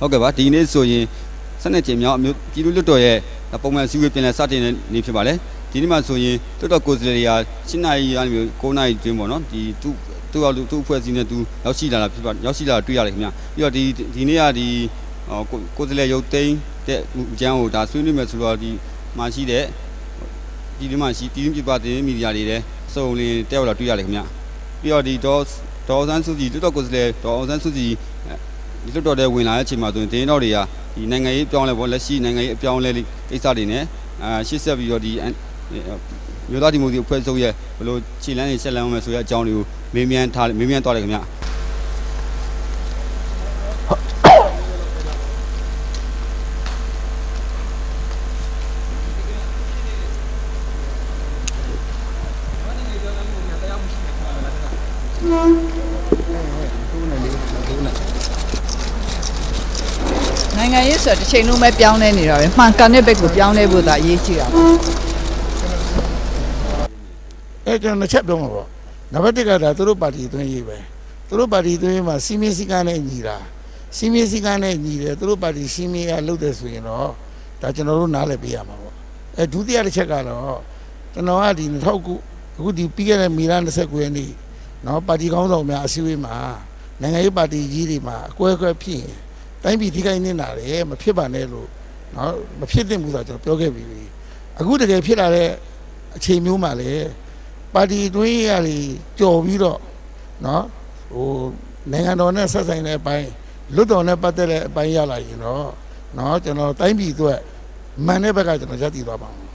ဟုတ်ကဲ့ပါဒီနေ့ဆိုရင်ဆက်နေချိန်မြောက်အမျိုးပြည်သူ့လွတ်တော်ရဲ့ပုံမှန်စည်းဝေးပြန်လည်စတင်တဲ့နေ့ဖြစ်ပါလေဒီနေ့မှာဆိုရင်လွတ်တော်ကိုယ်စားလှယ်တွေက7နာရီကနေ9နာရီတွင်းပေါ့နော်ဒီသူ့သူ့အောင်သူ့အဖွဲ့အစည်းနဲ့သူရောက်ရှိလာတာဖြစ်ပါရောက်ရှိလာတာတွေ့ရတယ်ခင်ဗျပြီးတော့ဒီဒီနေ့ကဒီဟောကိုကိုယ်စားလှယ်ရုပ်သိမ်းတဲ့အကျန်းကိုဒါဆွေးနွေးမယ်ဆိုတော့ဒီမှာရှိတဲ့ဒီဒီမှာရှိတီးပြပတဲ့မီဒီယာတွေလည်းစုံလင်တက်ရောက်လာတွေ့ရတယ်ခင်ဗျပြီးတော့ဒီဒေါ်ဒေါ်ဆန်းစုကြည်လွတ်တော်ကိုယ်စားလှယ်ဒေါ်ဆန်းစုကြည် ဒီလွတ်တော်တဲ့ဝင်လာတဲ့အချိန်မှာဆိုရင်တင်းတော်တွေကဒီနိုင်ငံရေးပြောင်းလဲပေါ့လက်ရှိနိုင်ငံရေးအပြောင်းလဲလေးကိစ္စတွေနဲ့အာရှေ့ဆက်ပြီးတော့ဒီမြို့သားဒီမိုကရေစီအဖွဲ့ချုပ်ရဲ့ဘယ်လိုခြေလမ်းတွေဆက်လမ်းအောင်မယ်ဆိုတဲ့အကြောင်းတွေကိုမေးမြန်းထားမေးမြန်းသွားတယ်ခင်ဗျ နိုင်ငံရေးဆိုတော့တစ်ချိန်လုံးပဲပြောင်းလဲနေတာပဲမှန်ကန်တဲ့ဘက်ကိုပြောင်းလဲဖို့သာအရေးကြီးတာပေါ့အဲကျွန်တော်နှစ်ချက်ပြောမှာပေါ့နံပါတ်1ကဒါသူတို့ပါတီအတွင်းရေးပဲသူတို့ပါတီအတွင်းရေးမှာစီမင်းစည်းကမ်းနဲ့ညီတာစီမင်းစည်းကမ်းနဲ့ညီတယ်သူတို့ပါတီစီမင်းကလုပ်တယ်ဆိုရင်တော့ဒါကျွန်တော်တို့နားလည်ပေးရမှာပေါ့အဲဒုတိယတစ်ချက်ကတော့ကျွန်တော်ကဒီ2009အခုဒီပြီးခဲ့တဲ့မီလာ29ရက်နေ့နော်ပါတီကောင်းဆောင်များအစည်းအဝေးမှာနိုင်ငံရေးပါတီကြီးတွေမှာအကွဲအကွဲဖြစ်ရင် တိုင်းပြည်ဒီတိုင်းနင်းလာတယ်မဖြစ်ပါနဲ့လို့နော်မဖြစ်သင့်ဘူးဆိုတာကျွန်တော်ပြောခဲ့ပြီးပြီအခုတကယ်ဖြစ်လာတဲ့အခြေမျိုးမှာလေပါတီတွင်းရလေကြော်ပြီးတော့နော်ဟိုနိုင်ငံတော်နဲ့ဆက်ဆိုင်တဲ့အပိုင်းလွတ်တော်နဲ့ပတ်သက်တဲ့အပိုင်းရလာရင်တော့နော်ကျွန်တော်တိုင်းပြည်အတွက်မှန်တဲ့ဘက်ကကျွန်တော်ရည်တည်သွားပါမယ်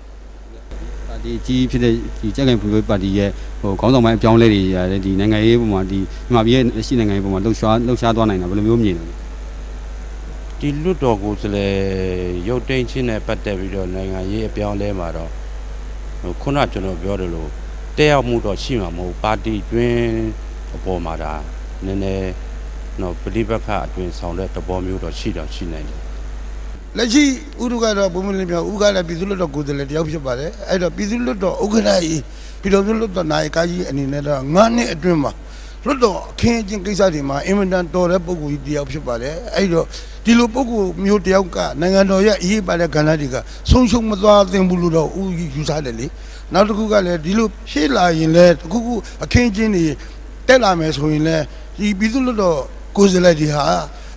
ပါတီကြီးဖြစ်တဲ့ဒီကြက်ကင်ပြည်ပါတီရဲ့ဟိုခေါင်းဆောင်ပိုင်းအပြောင်းလဲတွေရတယ်ဒီနိုင်ငံရေးပုံမှာဒီမြန်မာပြည်ရဲ့ရှိနိုင်ငံရေးပုံမှာလှုပ်ရှားလှုပ်ရှားသွားနိုင်တာဘယ်လိုမျိုးမြင်လဲ ဒီလွတ်တော်ကိုယ်စားလှယ်ရုတ်တိန်ချင်းနဲ့ပတ်သက်ပြီးတော့နိုင်ငံရေးအပြောင်းအလဲမှာတော့ဟိုခုနကျွန်တော်ပြောတယ်လို့တက်ရောက်မှုတော့ရှိမှာမဟုတ်ပါတီတွင်းအပေါ်မှာဒါနည်းနည်းတော့ပဋိပက္ခအတွင်းဆောင်တဲ့သဘောမျိုးတော့ရှိတော့ရှိနိုင်တယ်လက်ရှိဥဒုကတော့ဘုံမလင်းမြောက်ဥကလည်းပြည်သူ့လွတ်တော်ကိုယ်စားလှယ်တယောက်ဖြစ်ပါတယ်အဲ့တော့ပြည်သူ့လွတ်တော်ဥက္ကဋ္ဌကြီးပြည်တော်စုလွတ်တော်နိုင်ကာကြီးအနေနဲ့တော့9နှစ်အတွင်းမှာ လွတ်တော်အခင်းအကျင်းကိစ္စတွေမှာအင်မတန်တော်တဲ့ပုဂ္ဂိုလ်ကြီးတယောက်ဖြစ်ပါတယ်အဲ့တော့ဒီလိုပုဂ္ဂိုလ်မျိုးတယောက်ကနိုင်ငံတော်ရဲ့အရေးပါတဲ့ကဏ္ဍတွေကဆုံးရှုံးမသွားသင့်ဘူးလို့တော့ဥယူဆတယ်လေနောက်တစ်ခုကလည်းဒီလိုဖြည့်လာရင်လည်းတစ်ခုခုအခင်းအကျင်းတွေတက်လာမယ်ဆိုရင်လည်းဒီပြည်သူ့လွတ်တော်ကိုယ်စားလှယ်တွေဟာ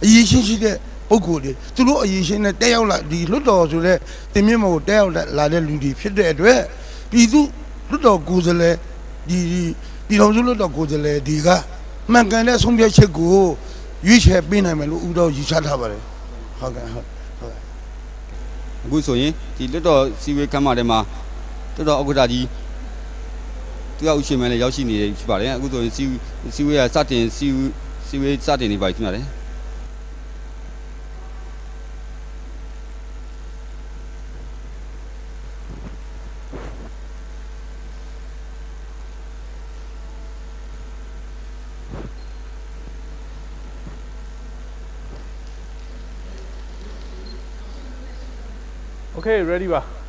အရေးရှိရှိတဲ့ပုဂ္ဂိုလ်တွေသူတို့အရေးရှင်နဲ့တက်ရောက်လာဒီလွတ်တော်ဆိုတဲ့တင်မြင့်မကိုတက်ရောက်လာတဲ့လူတွေဖြစ်တဲ့အတွက်ပြည်သူလွတ်တော်ကိုယ်စားလှယ်ဒီ ပြည်တော်စုလွတ်တော်ကိုယ်စားလှယ်ဒီကမှန်ကန်တဲ့ဆုံးဖြတ်ချက်ကိုရွေးချယ်ပေးနိုင်မယ်လို့ဥတော်ယူဆထားပါတယ်ဟုတ်ကဲ့ဟုတ်ဟုတ်ကဲ့အခုဆိုရင်ဒီလွတ်တော်စီဝေးခမ်းမထဲမှာလွတ်တော်ဥက္ကဋ္ဌကြီးသူကဥရှင်မဲလည်းရောက်ရှိနေတယ်ဖြစ်ပါတယ်အခုဆိုရင်စီစီဝေးကစတင်စီစီဝေးစတင်နေပါပြီဖြစ်ပါတ Okay, ready ba?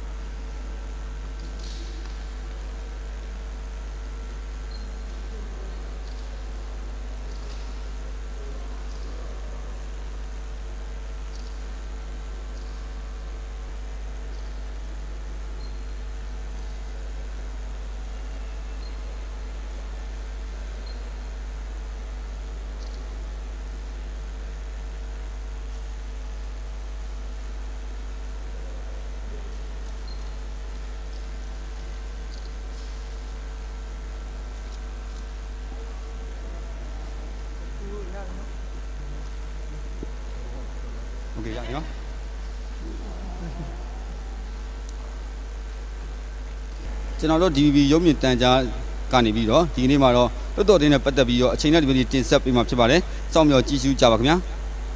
တွေရနော်ကျွန်တော်တို့ DVB ရုပ်မြင်တန်ကြားကနေပြီးတော့ဒီနေ့မှာတော့တော်တော်တင်းနဲ့ပတ်သက်ပြီးတော့အချိန်နဲ့ဒီနေ့တင်ဆက်ပေးမှာဖြစ်ပါတယ်စောင့်မျှော်ကြည့်ရှုကြပါခင်ဗျာ